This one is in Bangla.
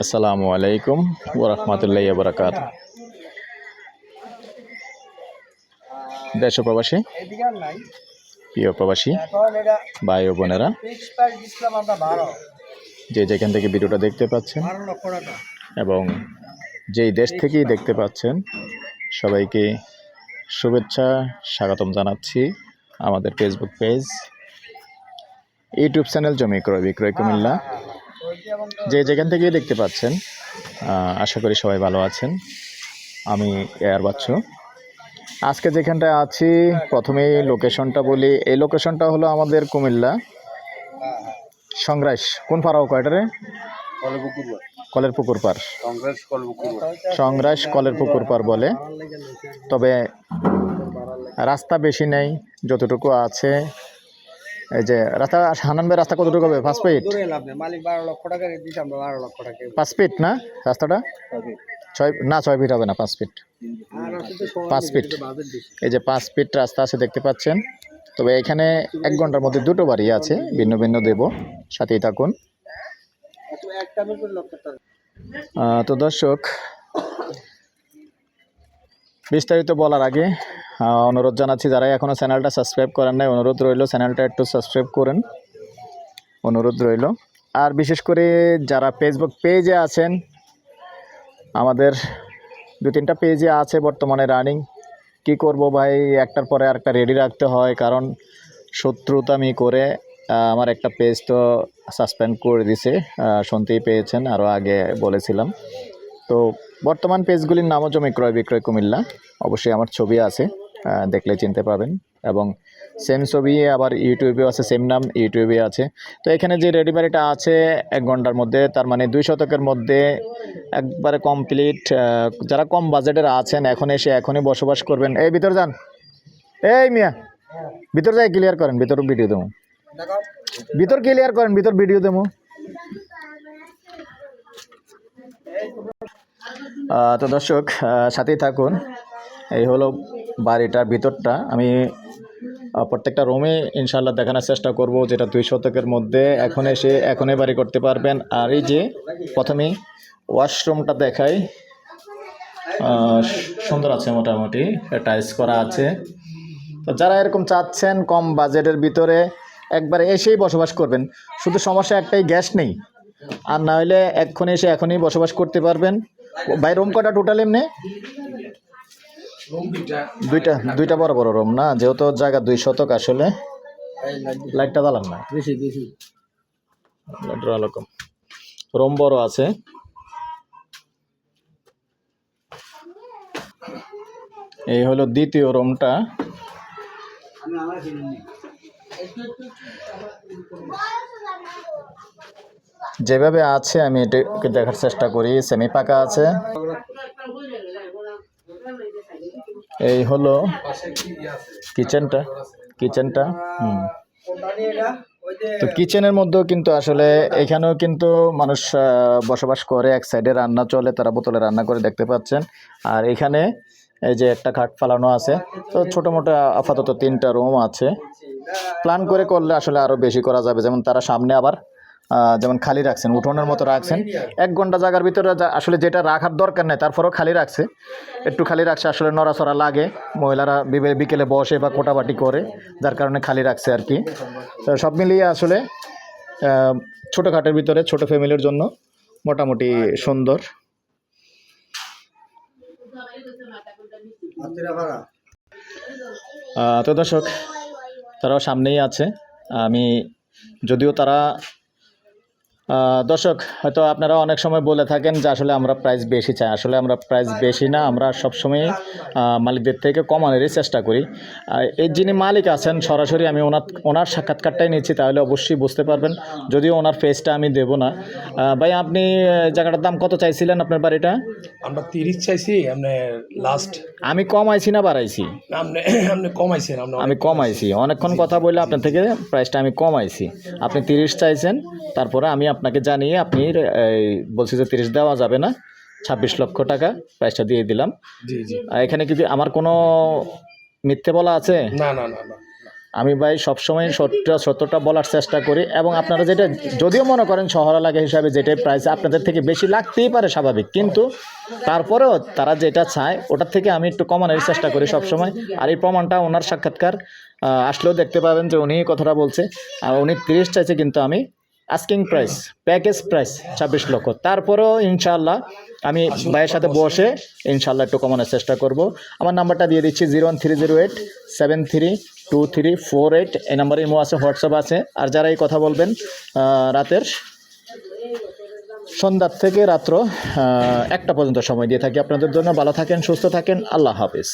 আসসালামু আলাইকুম ওরহমতুল্লাহ বরাকাত দেশ প্রবাসী, প্রিয় প্রবাসী, ভাই ও বোনেরা, যে যেখান থেকে ভিডিওটা দেখতে পাচ্ছেন এবং যেই দেশ থেকেই দেখতে পাচ্ছেন, সবাইকে শুভেচ্ছা, স্বাগতম জানাচ্ছি আমাদের ফেসবুক পেজ ইউটিউব চ্যানেল জমি ক্রয় বিক্রয় কুমিল্লা। যে যেখান থেকেই দেখতে পাচ্ছেন আশা করি সবাই ভালো আছেন। আমি এয়ার বাচ্চু। আজকে যেখানটায় আছি, প্রথমেই লোকেশনটা বলি। এই লোকেশনটা হলো আমাদের কুমিল্লা। সংগ্রাস, কোন পাড়াও কয়টারে কলের পুকুর পার সংগ্রাস কলের পুকুর পার বলে। তবে রাস্তা বেশি নেই, যতটুকু আছে। এই যে রাস্তা হানান ভাই রাস্তা কতটুকু হবে? পাঁচ ফিট মালিক বারো লক্ষ টাকা দিচ্ছে আমরা বারো লক্ষ টাকা পাঁচ ফিট না রাস্তাটা? ছয় না ছয় ফিট হবে না পাঁচ ফিট পাঁচ ফিট এই যে পাঁচ ফিট রাস্তা আছে দেখতে পাচ্ছেন। তবে এখানে এক ঘণ্টার মধ্যে দুটো বাড়ি আছে ভিন্ন ভিন্ন দেব। সাথেই থাকুন। তো দর্শক বিস্তারিত বলার আগে অনুরোধ জানাচ্ছি যারা এখনও চ্যানেলটা সাবস্ক্রাইব করেন নাই, অনুরোধ রইল চ্যানেলটা একটু সাবস্ক্রাইব করেন। অনুরোধ রইল। আর বিশেষ করে যারা ফেসবুক পেজে আছেন, আমাদের দু তিনটা পেজে আছে বর্তমানে রানিং কি করব ভাই? একটার পরে আরেকটা রেডি রাখতে হয়, কারণ শত্রুতামি করে আমার একটা পেজ তো সাসপেন্ড করে দিছে শুনতেই পেয়েছেন আরও আগে বলেছিলাম। তো বর্তমান পেজগুলির নামও জমি ক্রয় বিক্রয় কুমিল্লা। অবশ্যই আমার ছবি আছে দেখলে চিনতে পাবেন। এবং সেম ছবি আবার ইউটিউবেও আছে সেম নাম ইউটিউবে আছে। তো এখানে যে রেডি বাড়িটা আছে, এক ঘণ্টার মধ্যে, তার মানে দুই শতকের মধ্যে একবারে কমপ্লিট যারা কম বাজেটের আছেন, এখন এসে এখনই বসবাস করবেন। এই, ভিতর যান। এই, মিয়া। ভিতর যাই ক্লিয়ার করেন, ভিতর ভিডিও দেবো। ভিতর ক্লিয়ার করেন, ভিতর ভিডিও দেবো। তো দর্শক সাথেই থাকুন। এই হলো বাড়িটার ভিতরটা। আমি প্রত্যেকটা রুমে ইনশাল্লাহ দেখানোর চেষ্টা করব যেটা দুই শতকের মধ্যে এখন এসে এখনই বাড়ি করতে পারবেন। আর এই যে প্রথমে ওয়াশরুমটা দেখাই। সুন্দর আছে মোটামুটি, টাইলস করা আছে। তো যারা এরকম চাচ্ছেন কম বাজেটের ভিতরে, একবারে এসেই বসবাস করবেন। শুধু সমস্যা একটাই, গ্যাস নেই। আর না হলে এক্ষুনি এসে এখনই বসবাস করতে পারবেন। ভাই রুম কটা টোটাল এমনি? দুইটা দুইটা বড় বড় রুম না? যেহেতু জায়গা দুই শতক আসলে লাইটটা জ্বালান না? বেশি বেশি। রুম বড় আছে। এই হলো দ্বিতীয় রুমটা যেভাবে আছে, আমি এটাকে দেখার চেষ্টা করি। সেমি পাকা আছে। এই হলো কিচেনটা। কিচেনটা, হুম। তো কিচেনের মধ্যেও কিন্তু আসলে এখানেও কিন্তু মানুষ বসবাস করে। এক সাইডে রান্না চলে, তারা বোতলে রান্না করে দেখতে পাচ্ছেন। আর এখানে এই যে একটা খাট ফালানো আছে। তো ছোটো মোটো আপাতত তিনটা রুম আছে। প্ল্যান করে করলে আসলে আরও বেশি করা যাবে। যেমন তারা সামনে আবার যেমন খালি রাখছেন, উঠোনের মতো রাখছেন। এক ঘণ্টা জায়গার ভিতরে আসলে যেটা রাখার দরকার নেই, তারপরেও খালি রাখছে। একটু খালি রাখছে, আসলে নড়াচড়া লাগে। মহিলারা বিকেলে বসে বা কোটাবাটি করে, যার কারণে খালি রাখছে আর কি। সব মিলিয়ে আসলে ছোটোখাটের ভিতরে ছোট ফ্যামিলির জন্য মোটামুটি সুন্দর। তো দর্শক, তারাও সামনেই আছে। আমি যদিও তারা দর্শক হয়তো আপনারা অনেক সময় বলে থাকেন যে আসলে আমরা প্রাইস বেশি চাই। আসলে আমরা প্রাইস বেশি না আমরা সবসময় মালিকদের থেকে কমানোরই চেষ্টা করি। এই যিনি মালিক আছেন সরাসরি আমি ওনার ওনার সাক্ষাৎকারটাই নিচ্ছি তাহলে অবশ্যই বুঝতে পারবেন। যদিও ওনার ফেসটা আমি দেব না। ভাই আপনি জায়গাটার দাম কত চাইছিলেন আপনার বাড়িটা? আমরা তিরিশ চাইছি লাস্ট আমি কমাইছি না বাড়াইছি? কমাইছেন আপনি আমি কমাইছি অনেকক্ষণ কথা বলে আপনার থেকে প্রাইসটা আমি কম কমাইছি আপনি তিরিশ চাইছেন তারপরে আমি আপনাকে জানিয়ে আপনি এই, বলছি যে তিরিশ দেওয়া যাবে না ছাব্বিশ লক্ষ টাকা প্রাইসটা দিয়ে দিলাম। এখানে কি আমার কোনো মিথ্যে বলা আছে? না না না না। আমি ভাই সবসময় সত্য সত্যটা বলার চেষ্টা করি এবং আপনারা যেটা যদিও মনে করেন শহর এলাকা হিসাবে যেটাই প্রাইস আপনাদের থেকে বেশি লাগতেই পারে স্বাভাবিক কিন্তু তারপরেও তারা যেটা চায় ওটার থেকে আমি একটু কমানোর চেষ্টা করি সবসময়। আর এই প্রমাণটা ওনার সাক্ষাৎকার আসলেও দেখতে পাবেন যে উনি কথাটা বলছে। আর উনি তিরিশ চাইছে কিন্তু আমি আস্কিং প্রাইস প্যাকেজ প্রাইস ছাব্বিশ লক্ষ। তারপরেও ইনশাল্লাহ আমি ভাইয়ের সাথে বসে ইনশাল্লাহ একটু কমানোর চেষ্টা করব। আমার নাম্বারটা দিয়ে দিচ্ছি zero one three zero eight seven three two three four eight. এই নাম্বারে ইমো আছে, হোয়াটসঅ্যাপ আছে। আর যারা এই কথা বলবেন রাতের সন্ধ্যার থেকে রাত্র একটা পর্যন্ত সময় দিয়ে থাকি। আপনাদের জন্য ভালো থাকেন, সুস্থ থাকেন। আল্লাহ হাফিজ।